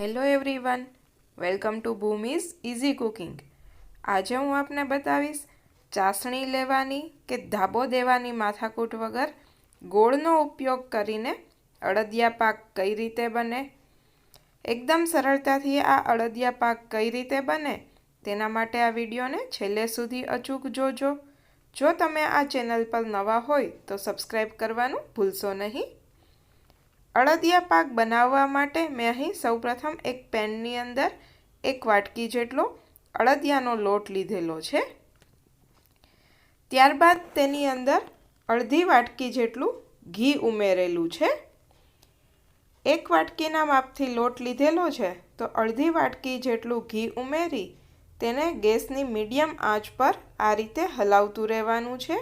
Hello everyone, welcome to Bhumi's easy cooking. આજે હું આપને બતાવીશ ચાસણી લેવાની કે ધાબો દેવાની માથાકૂટ વગર ગોળનો ઉપયોગ કરીને અડદિયા પાક કઈ રીતે બને? એકદમ સરળતાથી આ અડદિયા પાક કઈ રીતે બને તેના માટે આ વિડીયોને છેલ્લે સુધી અચૂક જોજો. જો તમે આ ચેનલ પર નવા હોય તો સબસ્ક્રાઈબ કરવાનું ભૂલશો નહીં. અડદિયા પાક બનાવવા માટે મેં અહીં સૌપ્રથમ એક પેનની અંદર એક વાટકી જેટલો અડદિયાનો લોટ લીધેલો છે. ત્યારબાદ તેની અંદર અડધી વાટકી જેટલું ઘી ઉમેરેલું છે. એક વાટકીના માપથી લોટ લીધેલો છે તો અડધી વાટકી જેટલું ઘી ઉમેરી તેને ગેસની મીડિયમ આંચ પર આ રીતે હલાવતું રહેવાનું છે.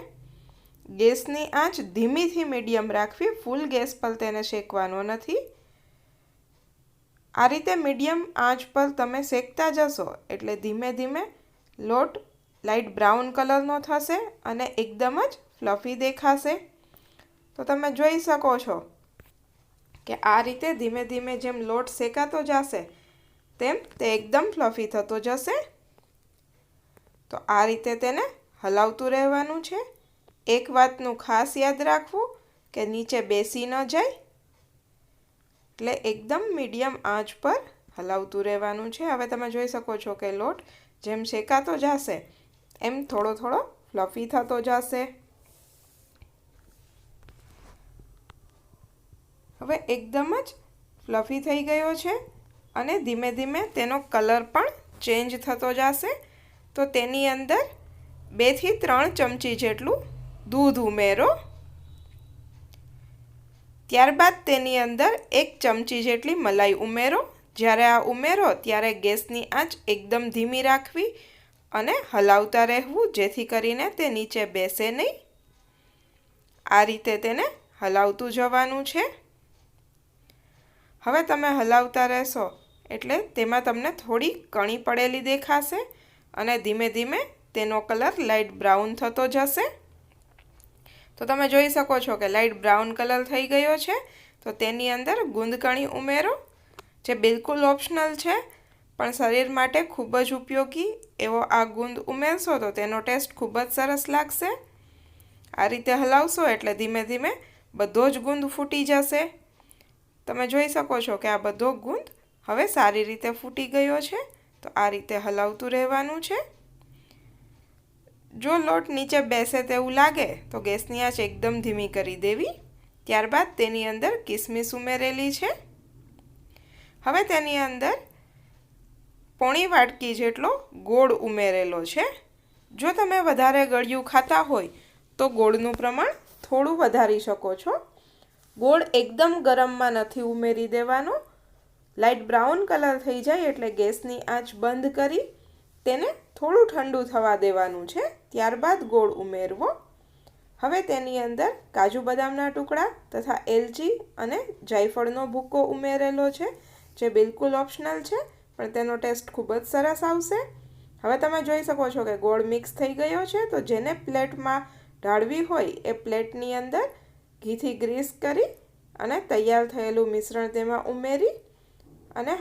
ગેસની આંચ ધીમીથી મીડિયમ રાખવી, ફૂલ ગેસ પર તેને શેકવાનો નથી. આ રીતે મીડિયમ આંચ પર તમે શેકતા જશો એટલે ધીમે ધીમે લોટ લાઇટ બ્રાઉન કલરનો થશે અને એકદમ જ ફ્લફી દેખાશે. તો તમે જોઈ શકો છો કે આ રીતે ધીમે ધીમે જેમ લોટ શેકાતો જશે, તેમ તે એકદમ ફ્લફી થતો જશે. તો આ રીતે તેને હલાવતું રહેવાનું છે. એક વાતનું ખાસ યાદ રાખવું કે નીચે બેસી ન જાય. એટલે એકદમ મીડિયમ આંચ પર હલાવતું રહેવાનું છે. હવે તમે જોઈ શકો છો કે લોટ જેમ શેકાતો જશે, એમ થોડો થોડો ફ્લફી થતો જશે. હવે એકદમ જ ફ્લફી થઈ ગયો છે અને ધીમે ધીમે તેનો કલર પણ ચેન્જ થતો જશે. તો તેની અંદર બેથી ત્રણ ચમચી જેટલું દૂધ ઉમેરો. ત્યારબાદ તેની અંદર એક ચમચી જેટલી મલાઈ ઉમેરો. જ્યારે આ ઉમેરો, ત્યારે ગેસની આંચ એકદમ ધીમી રાખવી અને હલાવતા રહેવું, જેથી કરીને તે નીચે બેસે નહીં. આ રીતે તેને હલાવતું જવાનું છે. હવે તમે હલાવતા રહેશો, એટલે તેમાં તમને થોડી કણી પડેલી દેખાશે અને ધીમે ધીમે તેનો કલર લાઇટ બ્રાઉન થતો જશે. તો તમે જોઈ શકો છો કે લાઇટ બ્રાઉન કલર થઈ ગયો છે. તો તેની અંદર ગુંદકણી ઉમેરો, જે બિલકુલ ઓપ્શનલ છે, પણ શરીર માટે ખૂબ જ ઉપયોગી એવો આ ગુંદ ઉમેરશો તો તેનો ટેસ્ટ ખૂબ જ સરસ લાગશે. આ રીતે હલાવશો એટલે ધીમે ધીમે બધો જ ગુંદ ફૂટી જશે. તમે જોઈ શકો છો કે આ બધો ગુંદ હવે સારી રીતે ફૂટી ગયો છે. તો આ રીતે હલાવતું રહેવાનું છે. જો લોટ નીચે બેસે તેવું લાગે, તો ગેસની આંચ એકદમ ધીમી કરી દેવી. ત્યારબાદ તેની અંદર કિસમિસ ઉમેરેલી છે. હવે તેની અંદર પોણી વાટકી જેટલો ગોળ ઉમેરેલો છે. જો તમે વધારે ગળ્યું ખાતા હોય, તો ગોળનું પ્રમાણ થોડું વધારી શકો છો. ગોળ એકદમ ગરમમાં નથી ઉમેરી દેવાનો. લાઇટ બ્રાઉન કલર થઈ જાય એટલે ગેસની આંચ બંધ કરી તેને થોડું ઠંડુ થવા દેવાનું છે, ત્યારબાદ ગોળ ઉમેરવો. હવે તેની અંદર કાજુ બદામના ટુકડા તથા એલચી અને જાયફળનો ભૂકો ઉમેરેલો છે, જે બિલકુલ ઓપ્શનલ છે, પણ તેનો ટેસ્ટ ખૂબ જ સરસ આવશે. હવે તમે જોઈ શકો છો કે ગોળ મિક્સ થઈ ગયો છે, તો જેને પ્લેટમાં ઢાળવી હોય એ પ્લેટની અંદર ઘીથી ગ્રીસ કરી અને તૈયાર થયેલું મિશ્રણ તેમાં ઉમેરી અને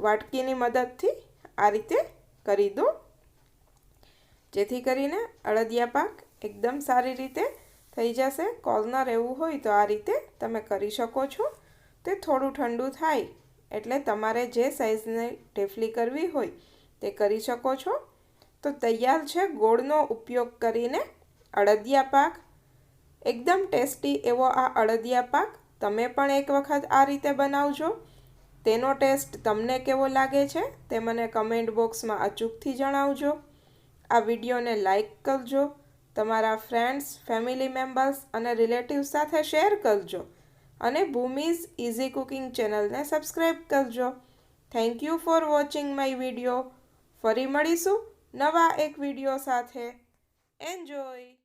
વાટકીની મદદથી આ રીતે કરી દો. જેથી કરીને અડદિયા પાક એકદમ સારી રીતે થઈ જશે. કોલના એવું હોય તો આ રીતે તમે કરી શકો છો. તે થોડું ઠંડુ થાય એટલે તમારે જે સાઇઝની ઢેફલી કરવી હોય તે કરી શકો છો. તો તૈયાર છે ગોળનો ઉપયોગ કરીને અડદિયા પાક. એકદમ ટેસ્ટી એવો આ અડદિયા પાક તમે પણ એક વખત આ રીતે બનાવજો. તેનો ટેસ્ટ તમને કેવો લાગે છે તે મને કમેન્ટ બોક્સમાં અચૂકથી જણાવજો. આ વિડીયોને લાઈક કરજો, તમારા ફ્રેન્ડ્સ, ફેમિલી મેમ્બર્સ અને રિલેટિવ્સ સાથે શેર કરજો અને ભૂમિઝ ઇઝી કુકિંગ ચેનલને સબસ્ક્રાઈબ કરજો. Thank you for watching my video. ફરી મળીશું નવા એક વીડિયો સાથે. એન્જોય!